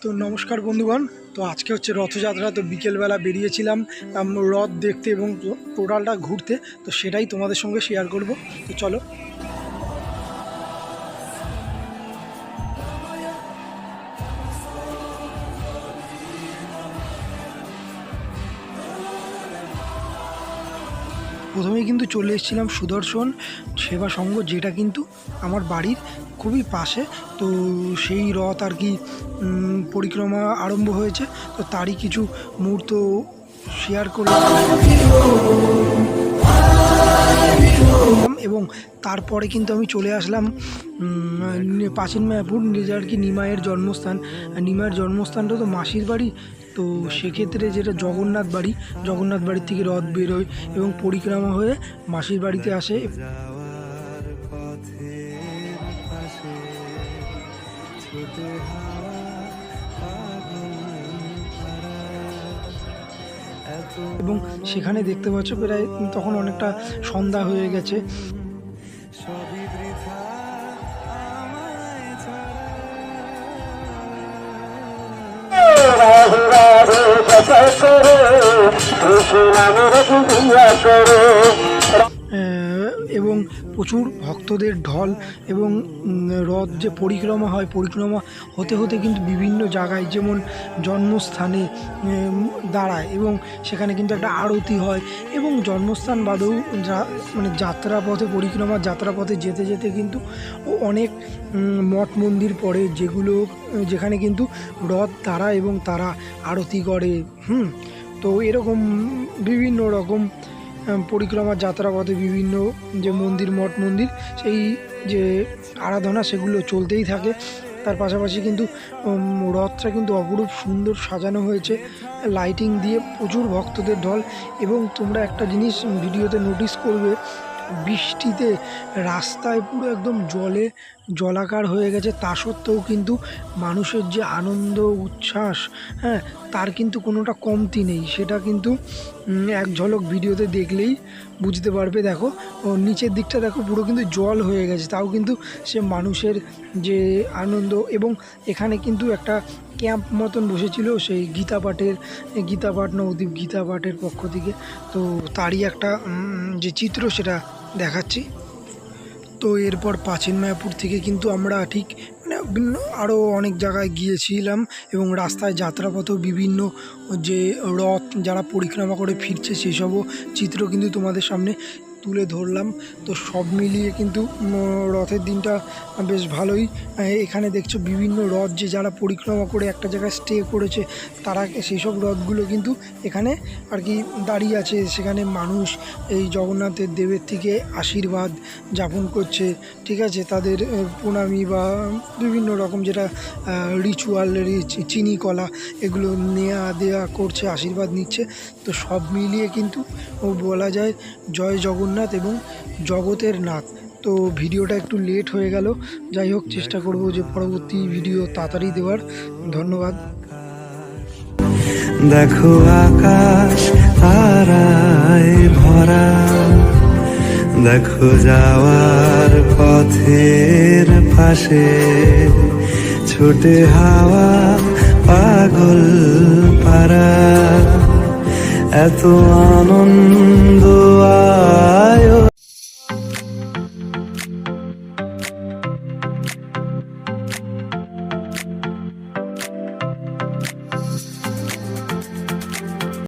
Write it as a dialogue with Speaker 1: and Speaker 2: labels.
Speaker 1: তো নমস্কার বন্ধুগণ। তো আজকে হচ্ছে রথযাত্রা, তো বিকেলবেলা বেরিয়েছিলাম। রথ দেখতে এবং টোটালটা ঘুরতে। তো সেটাই তোমাদের সঙ্গে শেয়ার করব। তো চলো। প্রথমেই কিন্তু চলে এসেছিলাম সুদর্শন সেবা সংঘ যেটা কিন্তু আমার বাড়ির খুবই পাশে। তো সেই রথ আর কি পরিক্রমা আরম্ভ হয়েছে। তো তারই কিছু মুহূর্ত শেয়ার করলাম। এবং তারপরে কিন্তু আমি চলে আসলাম প্রাচীন মায়াপুর নিজে আর কি নিমাইয়ের জন্মস্থান। আর নিমাইয়ের জন্মস্থানটা তো মাসির বাড়ি তো সেক্ষেত্রে যেটা জগন্নাথ বাড়ি, জগন্নাথ বাড়ির থেকে রথ বেরোয় এবং পরিক্রমা হয়ে মাসির বাড়িতে আসে। এবং সেখানে দেখতে পাচ্ছ প্রায় তখন অনেকটা সন্ধ্যা হয়ে গেছে। আহ, এবং প্রচুর ভক্তদের ঢল এবং রথ যে পরিক্রমা হয়, পরিক্রমা হতে হতে কিন্তু বিভিন্ন জায়গায় যেমন জন্মস্থানে দাঁড়ায় এবং সেখানে কিন্তু একটা আরতি হয় এবং জন্মস্থান বাদেও মানে যাত্রাপথে, পরিক্রমা যাত্রাপথে যেতে যেতে কিন্তু অনেক মঠ মন্দির পড়ে যেগুলো, যেখানে কিন্তু রথ দাঁড়ায় এবং তারা আরতি করে। হুম, তো এরকম বিভিন্ন রকম পরিক্রমা, যাত্রাপথে বিভিন্ন যে মন্দির, মঠ মন্দির, সেই যে আরাধনা, সেগুলো চলতেই থাকে। তার পাশাপাশি কিন্তু রথটা কিন্তু অপরূপ সুন্দর সাজানো হয়েছে। লাইটিং দিয়ে প্রচুর ভক্তদের ঢল। এবং তোমরা একটা জিনিস ভিডিওতে নোটিস করবে বৃষ্টিতে রাস্তায় পুরো একদম জলে, জলাকার হয়ে গেছে। তা সত্ত্বেও কিন্তু মানুষের যে আনন্দ, উচ্ছ্বাস হ্যাঁ তার কিন্তু কোনোটা কমতি নেই। সেটা কিন্তু এক ঝলক ভিডিওতে দেখলেই বুঝতে পারবে, দেখো। ও, নিচের দিকটা দেখো, পুরো কিন্তু জল হয়ে গেছে। তাও কিন্তু সে মানুষের যে আনন্দ এবং এখানে কিন্তু একটা ক্যাম্প মতন বসেছিল সেই গীতা পাঠের, গীতা পাঠ নবদ্বীপ গীতা পাঠের পক্ষ থেকে। তো তারই একটা যে চিত্র সেটা দেখাচ্ছি। তো এরপর প্রাচীন মায়াপুর থেকে কিন্তু আমরা ঠিক মানে আরও অনেক জায়গায় গিয়েছিলাম এবং রাস্তায় যাত্রাপথেও বিভিন্ন যে রথ যারা পরিক্রমা করে ফিরছে সেসবও চিত্র কিন্তু তোমাদের সামনে তুলে ধরলাম। তো সব মিলিয়ে কিন্তু রথের দিনটা বেশ ভালোই। এখানে দেখছ বিভিন্ন রথ যে যারা পরিক্রমা করে একটা জায়গায় স্টে করেছে, তারা সেই সব রথগুলো কিন্তু এখানে আর কি দাঁড়িয়ে আছে। সেখানে মানুষ এই জগন্নাথের দেবের থেকে আশীর্বাদ যাপন করছে, ঠিক আছে? তাদের প্রণামী বা বিভিন্ন রকম যেটা রিচুয়াল চিনি, কলা, এগুলো নেয়া দেয়া করছে, আশীর্বাদ নিচ্ছে। তো সব মিলিয়ে কিন্তু বলা যায় জয় জগন্নাথ। এবং জগতের নাথ। তো ভিডিওটা একটু লেট হয়ে গেল। যাই হোক, চেষ্টা করব যে পরবর্তী ভিডিও তাড়াতাড়ি দেওয়ার। ধন্যবাদ।
Speaker 2: দেখো আকাশ, তারায় ভরা। দেখো যাওয়ার পথের পাশে। ছোটে হাওয়া পাগল পারা এত আনন্দ আয়োজন